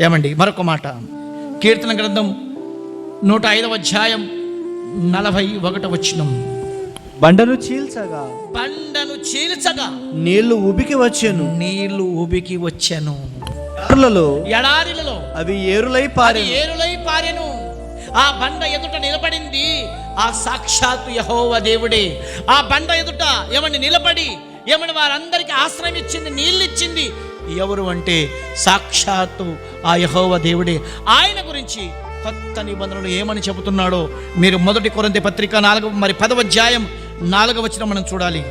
ఏమండి మరొక మాట. కీర్తన గ్రంథం నూట ఐదవ అధ్యాయం నలభై ఒకట వచ్చినం బండను చీల్చగా. బండను చీల్చగా. నీళ్ళు ఉబికి వచ్చాను. నీళ్ళు ఉబికి వచ్చాను. ఎడారులలో ఎడారిలలో. అవి ఏరులై పారే ఏరులై పారెను. ఆ బండ ఎదుట నిలబడింది ఆ సాక్షాత్తు యహోవ దేవుడే. ఆ బండ ఎదుట ఏమని నిలబడి ఏమని వారందరికీ ఆశ్రయం ఇచ్చింది నీళ్ళు ఇచ్చింది ఎవరు అంటే సాక్షాత్తు ఆ యహోవ దేవుడే ఆయన గురించి కొత్త నిబంధనలు ఏమని చెబుతున్నాడో మీరు మొదటి కొరంది పత్రిక నాలుగు మరి పదవ అధ్యాయం నాలుగవ వచ్చిన మనం చూడాలి.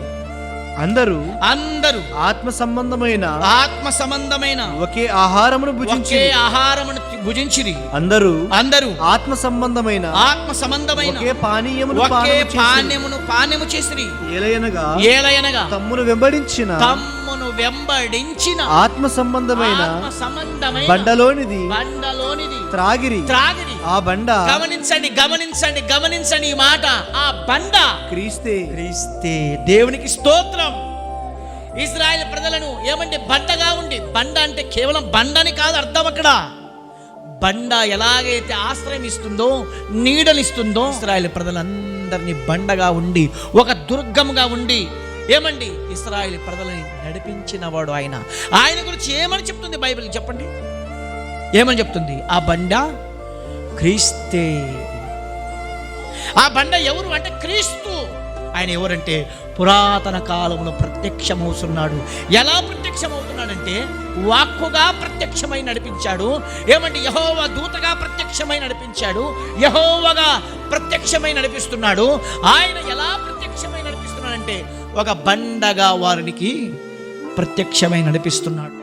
అందరూ అందరూ ఆత్మ సంబంధమైన ఆత్మ సంబంధమైన ఒకే ఆహారమును భుజించి ఆహారమును భుజించిరి. అందరూ అందరూ ఆత్మ సంబంధమైన ఆత్మ సంబంధమైన ఒకే పానీయమును ఒకే. పానీయమును పానీయము చేసిరి. ఏలయనగా ఏలయనగా తమ్మును వెంబడించిన తమ్మును వెంబడించిన ఆత్మ సంబంధమైన సంబంధమైన బండలోనిది బండలోనిది. త్రాగిరి. త్రాగిరి. ఆ బండ గమనించండి గమనించండి గమనించండి ఈ మాట ఆ బండ. క్రీస్తే. క్రీస్తే. దేవునికి స్తోత్రం. ఇజ్రాయెల్ ప్రజలను ఏమంటే బండగా ఉండి బండ అంటే కేవలం బండని కాదు అర్థం అక్కడ. బండ ఎలాగైతే ఆశ్రయం ఇస్తుందో నీడనిస్తుందో ఇస్రాయల్ ప్రజలందరినీ బండగా ఉండి ఒక దుర్గముగా ఉండి ఏమండి? ఇస్రాయిల్ ప్రజలని నడిపించిన వాడు ఆయన. ఆయన గురించి ఏమని చెప్తుంది బైబిల్? చెప్పండి. ఏమని చెప్తుంది? ఆ బండ క్రీస్తే. ఆ బండ ఎవరు అంటే క్రీస్తు. ఆయన ఎవరంటే పురాతన కాలంలో ప్రత్యక్షమవుతున్నాడు. ఎలా ప్రత్యక్షమవుతున్నాడంటే వాక్కుగా ప్రత్యక్షమై నడిపించాడు. ఏమంటే యహోవ దూతగా ప్రత్యక్షమై నడిపించాడు. యహోవగా ప్రత్యక్షమై నడిపిస్తున్నాడు. ఆయన ఎలా ప్రత్యక్షమై నడిపిస్తున్నాడంటే ఒక బండగా వారికి ప్రత్యక్షమై నడిపిస్తున్నాడు.